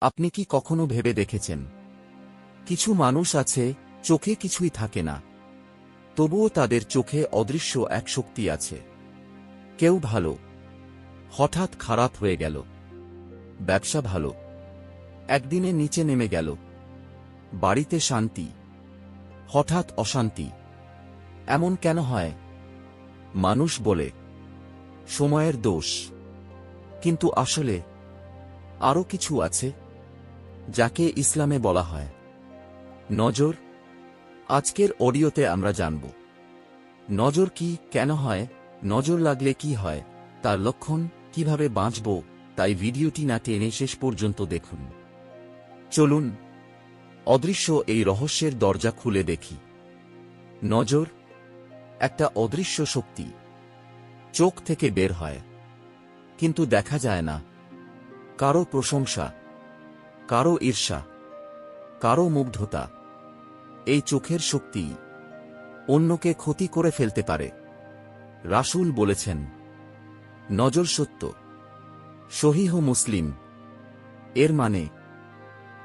আপনি কি কখনো ভেবে দেখেছেন? কিছু মানুষ আছে, চোখে কিছুই থাকে না। তবুও তাদের চোখে অদৃশ্য এক শক্তি আছে। কেউ ভালো। হঠাৎ খারাপ হয়ে গেল। ব্যবসা ভালো। একদিনে নিচে নেমে গেল। বাড়িতে শান্তি। হঠাৎ অশান্তি। এমন কেন হয়? মানুষ বলে, সময়ের দোষ। কিন্তু আসলে আরও কিছু আছে? যাকে ইসলামে বলা হয়। নজর, আজকের অডিওতে আমরা জানব। নজর কি কেন হয়, নজর লাগলে কি হয়, তার লক্ষণ কীভাবে বাঁচব, তাই ভিডিওটি না টেনে শেষ পর্যন্ত দেখুন। চলুন, অদৃশ্য এই রহস্যের দরজা খুলে দেখি। নজর, একটা অদৃশ্য শক্তি। চোখ থেকে বের হয়। কিন্তু দেখা যায় না। কারও প্রশংসা কারও ঈর্ষা, কারও মুগ্ধতা, এই চোখের শক্তি অন্যকে ক্ষতি করে ফেলতে পারে। রাসূল বলেছেন, নজর সত্য, সহিহ মুসলিম, এর মানে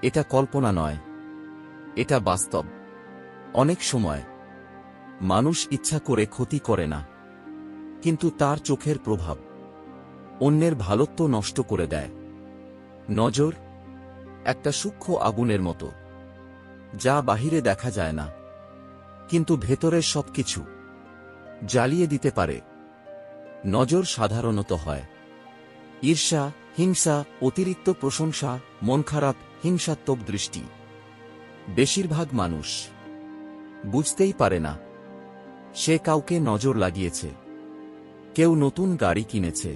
এটা কল্পনা নয়, এটা বাস্তব। অনেক সময় মানুষ ইচ্ছা করে ক্ষতি করে না, কিন্তু তার চোখের প্রভাব অন্যের ভালোত্ব নষ্ট করে দেয়। নজর একটা সূক্ষ্ম আগুনের মতো, যা বাহিরে দেখা যায় না, কিন্তু ভেতরের সবকিছু জ্বালিয়ে দিতে পারে। নজর সাধারণত হয়। ঈর্ষা, হিংসা, অতিরিক্ত প্রশংসা, মন খারাপ, হিংসাত্মক দৃষ্টি। বেশিরভাগ মানুষ বুঝতেই পারে না, সে কাউকে নজর লাগিয়েছে। কেউ নতুন গাড়ি কিনেছে।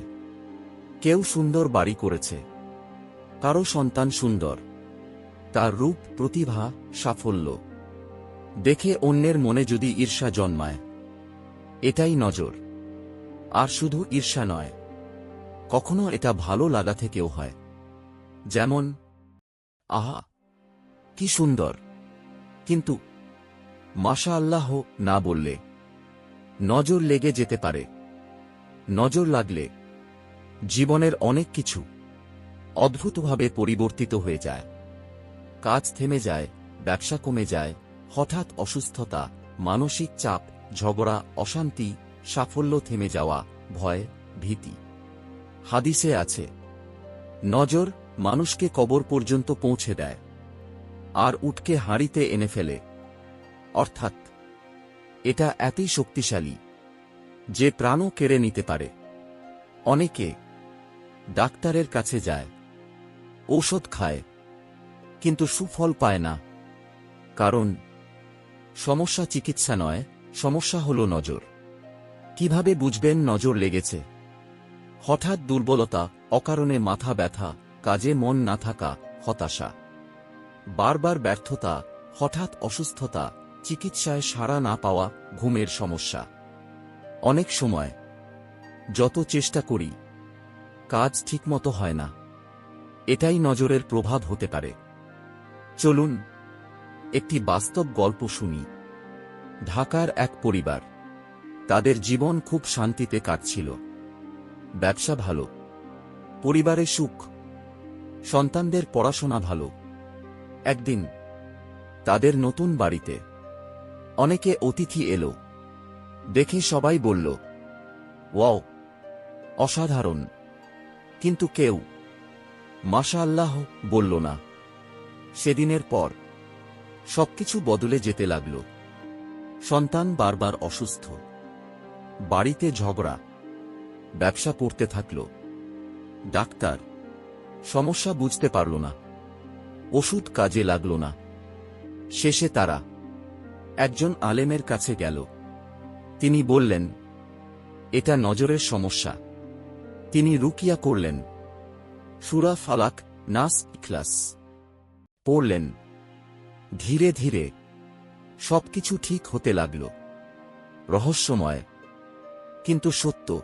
কেউ সুন্দর বাড়ি করেছে। কারও সন্তান সুন্দর। তার রূপ, প্রতিভা, সাফল্য। দেখে অন্যের মনে যদি ঈর্ষা জন্মায়। এটাই নজর। আর শুধু ঈর্ষা নয়। কখনো এটা ভালো লাগা থেকেও হয়। যেমন, আহা, কি সুন্দর। কিন্তু মাশা আল্লাহ না বললে। নজর লেগে যেতে পারে। নজর লাগলে। জীবনের অনেক কিছু। অদ্ভুতভাবে পরিবর্তিত হয়ে যায়। কাজ থেমে যায়, ব্যবসা কমে যায়, হঠাৎ অসুস্থতা, মানসিক চাপ, ঝগড়া, অশান্তি, সাফল্য থেমে যাওয়া, ভয়, ভীতি। হাদিসে আছে, নজর মানুষকে কবর পর্যন্ত পৌঁছে দেয়, আর উটকে হাঁড়িতে এনে ফেলে। অর্থাৎ, এটা এতই শক্তিশালী যে প্রাণও কেড়ে নিতে পারে। অনেকে ডাক্তারের কাছে যায় ঔষধ খায়, কিন্তু সুফল পায় না। কারণ, সমস্যা চিকিৎসা নয়, সমস্যা হল নজর। কীভাবে বুঝবেন নজর লেগেছে? হঠাৎ দুর্বলতা, অকারণে মাথা ব্যথা, কাজে মন না থাকা, হতাশা। বারবার ব্যর্থতা, হঠাৎ অসুস্থতা, চিকিৎসায় সাড়া না পাওয়া, ঘুমের সমস্যা। অনেক সময়, যত চেষ্টা করি, কাজ ঠিকমতো হয় না। এটাই নজরের প্রভাব হতে পারে। চলুন, একটি বাস্তব গল্প শুনি। ঢাকার এক পরিবার, তাদের জীবন খুব শান্তিতে কাটছিল। ব্যবসা ভালো, পরিবারে সুখ, সন্তানদের পড়াশোনা ভালো। একদিন, তাদের নতুন বাড়িতে, অনেকে অতিথি এলো। দেখে সবাই বলল, ওয়াও, অসাধারণ। কিন্তু কেউ মাশা আল্লাহ বলল না। সেদিনের পর সবকিছু বদলে যেতে লাগল। সন্তান বারবার অসুস্থ। বাড়িতে ঝগড়া। ব্যবসা করতে থাকল। ডাক্তার সমস্যা বুঝতে পারল না। ওষুধ কাজে লাগল না। শেষে তারা একজন আলেমের কাছে গেল। তিনি বললেন, এটা নজরের সমস্যা। তিনি রুকিয়া করলেন। সুরা ফালাক, নাস ইখলাস। পড়লেন। ধীরে ধীরে সবকিছু ঠিক হতে লাগল। রহস্যময়, কিন্তু সত্য।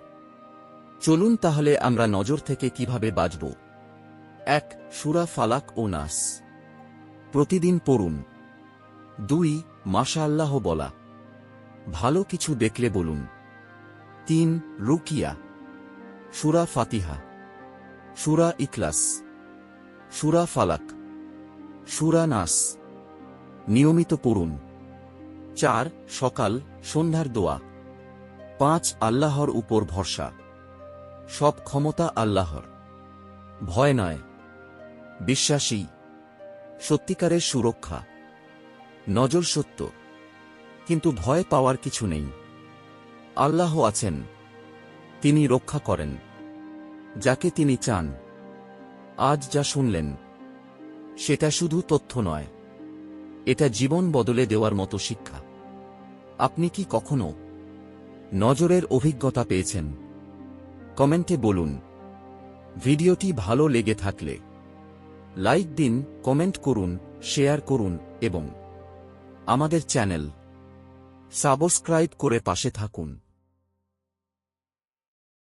চলুন তাহলে আমরা নজর থেকে কীভাবে বাঁচব? এক, সুরা ফালাক ও নাস। প্রতিদিন পড়ুন। দুই মাশা আল্লাহ বলা। ভালো কিছু দেখলে বলুন। তিন, রুকিয়া। সুরা ফাতিহা। সুরা ইকলাস সুরা ফালাক, সুরা নাস, নিয়মিত পড়ুন। চার, সকাল, সন্ধ্যার দোয়া। পাঁচ, আল্লাহর উপর ভরসা। সব ক্ষমতা আল্লাহর। ভয় নয়। বিশ্বাসী। সত্যিকারের সুরক্ষা। নজর সত্য। কিন্তু ভয় পাওয়ার কিছু নেই। আল্লাহ আছেন। তিনি রক্ষা করেন। যাকে তিনি চান। আজ যা শুনলেন, সেটা শুধু তথ্য নয়। এটা জীবন বদলে দেওয়ার মতো শিক্ষা। আপনি কি কখনো নজরের অভিজ্ঞতা পেয়েছেন? কমেন্টে বলুন। ভিডিওটি ভালো লেগে থাকলে লাইক দিন, কমেন্ট করুন, শেয়ার করুন এবং আমাদের চ্যানেল সাবস্ক্রাইব করে পাশে থাকুন।